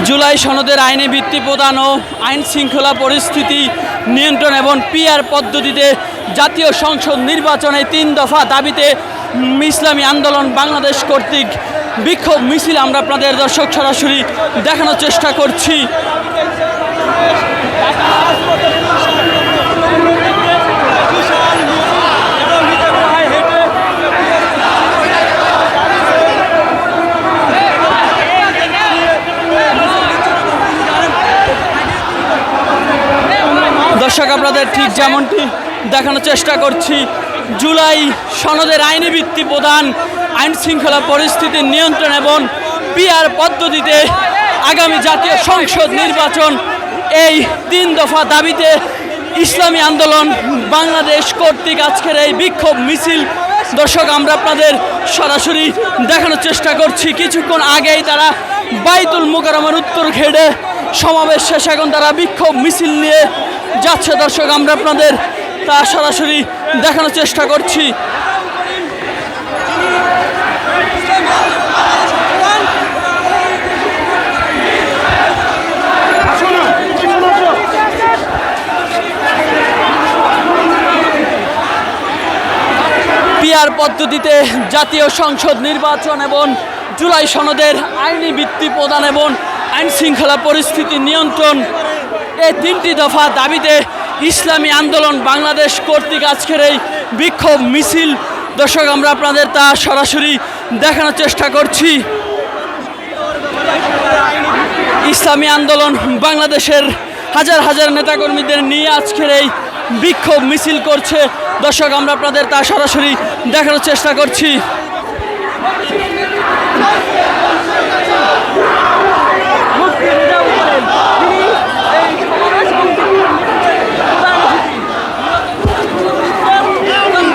জুলাই সনদের আইনি ভিত্তি প্রদান ও আইন শৃঙ্খলা পরিস্থিতি নিয়ন্ত্রণ এবং পিআর পদ্ধতিতে জাতীয় সংসদ নির্বাচনে তিন দফা দাবিতে ইসলামী আন্দোলন বাংলাদেশ কর্তৃক বিক্ষোভ মিছিল আমরা আপনাদের দর্শক সরাসরি দেখানোর চেষ্টা করছি। দর্শক, আপনাদের ঠিক যেমনটি দেখানোর চেষ্টা করছি, জুলাই সনদের আইনি ভিত্তি প্রদান, আইন শৃঙ্খলা পরিস্থিতি নিয়ন্ত্রণ এবং পিআর পদ্ধতিতে আগামী জাতীয় সংসদ নির্বাচন এই তিন দফা দাবিতে ইসলামী আন্দোলন বাংলাদেশ কর্তৃক আজকের এই বিক্ষোভ মিছিল। দর্শক, আমরা আপনাদের সরাসরি দেখানোর চেষ্টা করছি। কিছুক্ষণ আগেই তারা বাইতুল মোকারমের উত্তর ঘেড়ে সমাবেশ শেষ এখন তারা বিক্ষোভ মিছিল নিয়ে যাচ্ছে দর্শক, আমরা আপনাদের তা সরাসরি দেখানোর চেষ্টা করছি। পিআর পদ্ধতিতে জাতীয় সংসদ নির্বাচন এবং জুলাই সনদের আইনি ভিত্তি প্রদান এবং আইন শৃঙ্খলা পরিস্থিতি নিয়ন্ত্রণ এই তিনটি দফা দাবিতে ইসলামী আন্দোলন বাংলাদেশ কর্তৃক আজকের এই বিক্ষোভ মিছিল। দর্শক, আমরা আপনাদের তা সরাসরি দেখানোর চেষ্টা করছি। ইসলামী আন্দোলন বাংলাদেশের হাজার হাজার নেতাকর্মীদের নিয়ে আজকের এই বিক্ষোভ মিছিল করছে। দর্শক, আমরা আপনাদের তা সরাসরি দেখানোর চেষ্টা করছি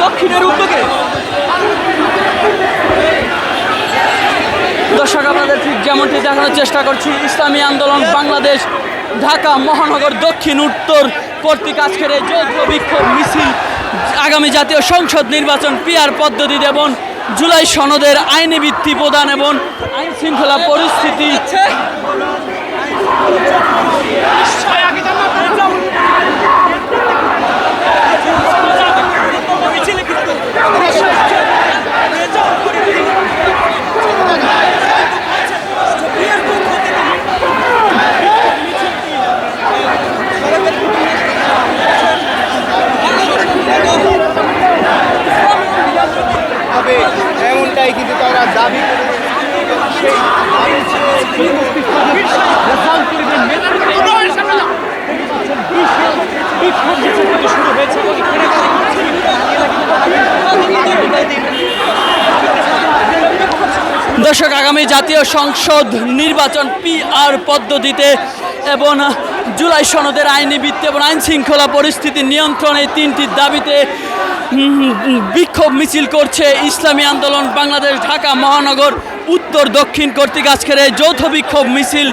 দক্ষিণের উদ্যোগে দর্শক আপনাদের ঠিক যেমনটি দেখানোর চেষ্টা করছি। ইসলামী আন্দোলন বাংলাদেশ, ঢাকা মহানগর দক্ষিণ উত্তর কর্তৃক আজকের এই যৌথ বিক্ষোভ মিছিল, আগামী জাতীয় সংসদ নির্বাচন পিয়ার পদ্ধতি এবং জুলাই সনদের আইনি ভিত্তি প্রদান এবং আইন শৃঙ্খলা পরিস্থিতি দর্শক, আগামী জাতীয় সংসদ নির্বাচন পিআর পদ্ধতিতে এবং জুলাই সনদের আইনি ভিত্তি এবং আইন শৃঙ্খলা পরিস্থিতি নিয়ন্ত্রণে তিনটি দাবিতে বিক্ষোভ মিছিল করছে ইসলামী আন্দোলন বাংলাদেশ ঢাকা মহানগর, উত্তর দক্ষিণ কর্তৃক আজকের এই যৌথ বিক্ষোভ মিছিল।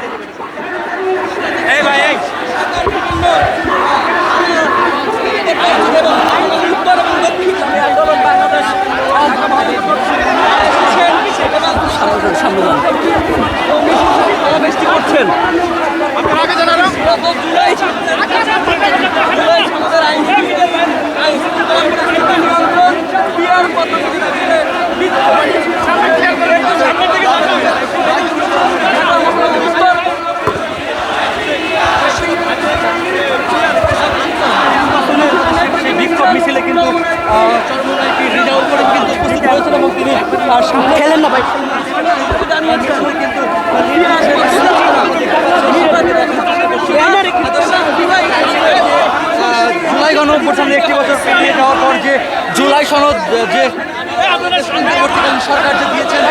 জুলাই সনদ যে সরকার যে দিয়েছেন